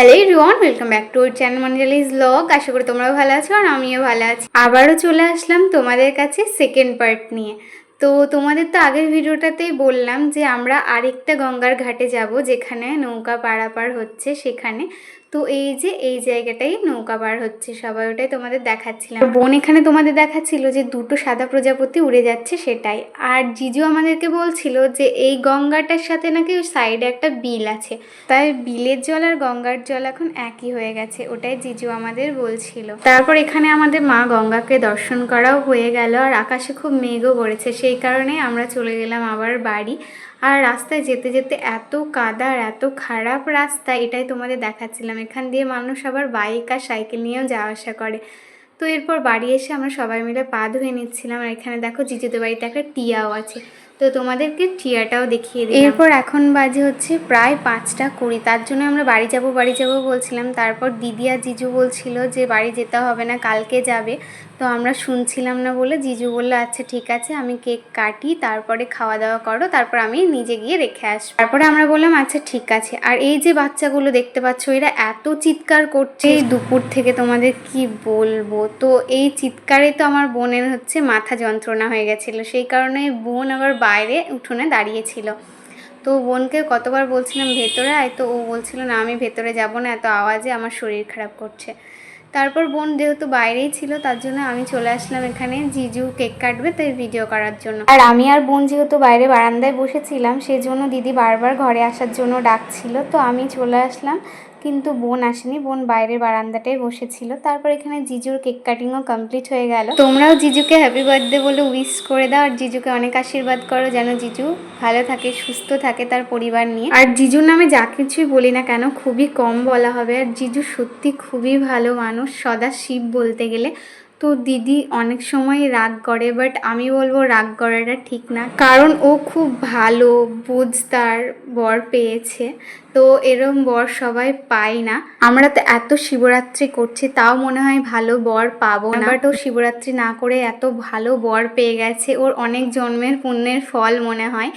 Hello রিওয়ান welcome back to channel মঞ্জালিস blog আশা করি তোমরাও ভালো আছো আর আমিও ভালো আছি। আবারও চলে আসলাম তোমাদের কাছে সেকেন্ড পার্ট নিয়ে। তো তোমাদের তো আগের ভিডিওটাতেই বললাম যে আমরা আরেকটা গঙ্গার ঘাটে যাব যেখানে নৌকা পারাপার হচ্ছে সেখানে। তো এই যে, এই জায়গাটাই নৌকা বার হচ্ছে সবাই, ওটাই তোমাদের দেখাচ্ছিলাম। বোন এখানে তোমাদের দেখাচ্ছিল যে দুটো সাদা প্রজাপতি উড়ে যাচ্ছে, সেটাই। আর জিজু আমাদেরকে বলছিল যে এই গঙ্গাটার সাথে নাকি ওই সাইডে একটা বিল আছে। তাই বিলের জল আর গঙ্গার জল এখন একই হয়ে গেছে, ওটাই জিজু আমাদের বলছিল। তারপর এখানে আমাদের মা গঙ্গাকে দর্শন করাও হয়ে গেল, আর আকাশে খুব মেঘও পড়েছে সেই কারণে আমরা চলে গেলাম আবার বাড়ি। আর রাস্তায় যেতে যেতে এত কাদার এত খারাপ রাস্তা, এটাই তোমাদের দেখাচ্ছিলাম। এখান দিয়ে মানুষ আবার বাইক আর সাইকেল নিয়েও যাওয়া আসা করে। তো এরপর বাড়ি এসে আমরা সবাই মিলে পা ধুয়ে নিচ্ছিলাম। আর এখানে দেখো, জিজুদের বাড়িতে একটা টিয়াও আছে। তো তোমাদেরকে টিয়াটাও দেখিয়ে দিই এরপর এখন বাজে হচ্ছে প্রায় পাঁচটা কুড়ি। তার জন্য আমরা বাড়ি যাব বাড়ি যাব বলছিলাম। তারপর দিদি আর জিজু বলছিল যে বাড়ি যেতে হবে না, কালকে যাবে। তো আমরা শুনছিলাম না বলে জিজু বলল আচ্ছা ঠিক আছে, আমি কেক কাটি, তারপরে খাওয়া দাওয়া করো, তারপর আমি নিজে গিয়ে রেখে আসব। তারপরে আমরা বললাম আচ্ছা ঠিক আছে। আর এই যে বাচ্চাগুলো দেখতে পাচ্ছ, এরা এত চিৎকার করছে। দুপুর থেকে তোমাদের কি বলব? তো এই চিৎকারে তো আমার বোনের হচ্ছে মাথা যন্ত্রণা হয়ে গেছিল। সেই কারণে বোন আবার বাইরে উঠোনে দাঁড়িয়েছিল। তো বোনকে কতবার বলছিলাম, ভেতরে আয়। তো ও বলছিল, না, আমি ভেতরে যাব না, এত আওয়াজে আমার শরীর খারাপ করছে। তারপর বোন যেহেতু বাইরেই ছিল, তার জন্য আমি চলে আসলাম এখানে। জিজু কেক কাটবে, তাই ভিডিও করার জন্য। আর আমি আর বোন যেহেতু বাইরে বারান্দায় বসেছিলাম সেই জন্য দিদি বারবার ঘরে আসার জন্য ডাকছিল। তো আমি চলে আসলাম। কিন্তু বোন আসেনি। বোন বাইরের বারান্দাটায় বসেছিল। তারপর এখানে জিজুর কেক কাটিংও কমপ্লিট হয়ে গেল। তোমরাও জিজুকে হ্যাপি বার্থডে বলে উইশ করে দাও আর জিজুকে অনেক আশীর্বাদ করো যেন জিজু ভালো থাকে, সুস্থ থাকে তার পরিবার নিয়ে। আর জিজুর নামে যা কিছুই বলি না কেন, খুবই কম বলা হবে। আর জিজু সত্যি খুবই ভালো মানুষ, সদা শিব বলতে গেলে। তো দিদি অনেক সময় রাগ করে বাট আমি বলব রাগ করাটা ঠিক না। কারণ ও খুব ভালো বুঝতার বর পেয়েছে। তো এরম বর সবাই পায় না। আমরা তো এত শিবরাত্রি করছি, তাও মনে হয় ভালো বর পাবো না। বাট ও শিবরাত্রি না করে এত ভালো বর পেয়ে গেছে। ওর অনেক জন্মের পুণ্যের ফল মনে হয়।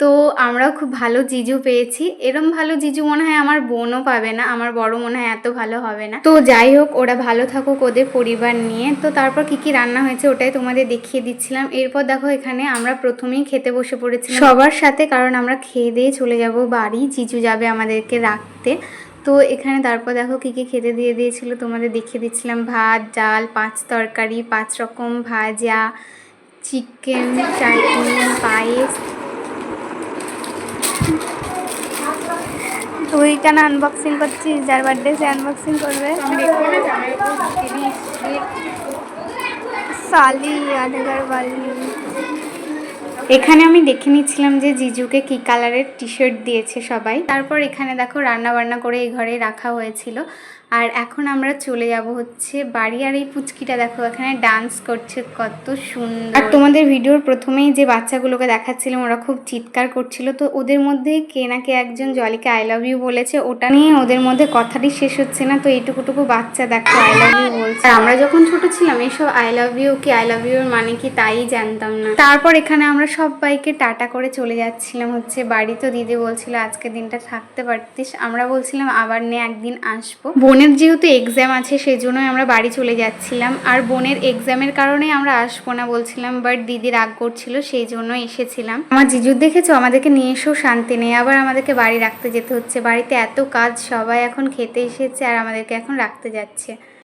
তো আমরাও খুব ভালো জিজু পেয়েছি। এরম ভালো জিজু মনে হয় আমার বোনও পাবে না, আমার বড় মনে হয় এত ভালো হবে না। তো যাই হোক, ওরা ভালো থাকুক ওদের পরিবার নিয়ে। তো তারপর কি কি রান্না হয়েছে ওটাই তোমাদের দেখিয়ে দিচ্ছিলাম। এরপর দেখো এখানে আমরা প্রথমেই খেতে বসে পড়েছি সবার সাথে, কারণ আমরা খেয়ে দিয়ে চলে যাব বাড়ি, জিজু যাবে আমাদেরকে রাখতে। তো এখানে তারপর দেখো কী কী খেতে দিয়ে দিয়েছিল, তোমাদের দেখিয়ে দিচ্ছিলাম। ভাত, ডাল, পাঁচ তরকারি, পাঁচ রকম ভাজা, চিকেন, চাটনি, পায়েস। তুই কেন আনবক্সিং করছিস যার বার্থডে সে আনবক্সিং করবে। সালি এখানে আমি দেখে নিচ্ছিলাম যে জিজুকে কি কালারের টি শার্ট দিয়েছে সবাই। তারপর এখানে দেখো রান্না বান্না করে এই ঘরে রাখা হয়েছিল। আর এখন আমরা চলে যাব হচ্ছে বাড়ি আর এই পুচকিটা। দেখো এখানে ডান্স করছে কত সুন্দর। আর তোমাদের ভিডিওর প্রথমেই যে বাচ্চাগুলোকে দেখাচ্ছিলাম ওরা খুব চিৎকার করছিল। তো ওদের মধ্যে কে না কে একজন জলিকে আই লাভ ইউ বলেছে ওটা নিয়ে ওদের মধ্যে কথাটি শেষ হচ্ছে না। তো এইটুকুটুকু বাচ্চা দেখো আই লাভ ইউ বলছে। আমরা যখন ছোট ছিলাম এইসব আই লাভ ইউ কি আই লাভ ইউ এর মানে কি তাই জানতাম না। তারপর এখানে আমরা সবাইকে টাটা করে চলে যাচ্ছিলাম হচ্ছে বাড়ি। তো দিদি বলছিল আজকে দিনটা থাকতে পারতিস। আমরা বলছিলাম আবার নে একদিন আসব। বোনের যেহেতু এক্সাম আছে সেই জন্যই আমরা বাড়ি চলে যাচ্ছিলাম। আর বোনের এক্সামের কারণে আমরা আসব না বলছিলাম বাট দিদি রাগ করছিল সেই জন্য এসেছিলাম। আমার জিজুর দেখেছ? আমাদেরকে নিয়ে এসেও শান্তি নেই। আবার আমাদেরকে বাড়ি রাখতে যেতে হচ্ছে। বাড়িতে এত কাজ, সবাই এখন খেতে এসেছে আর আমাদেরকে এখন রাখতে যাচ্ছে।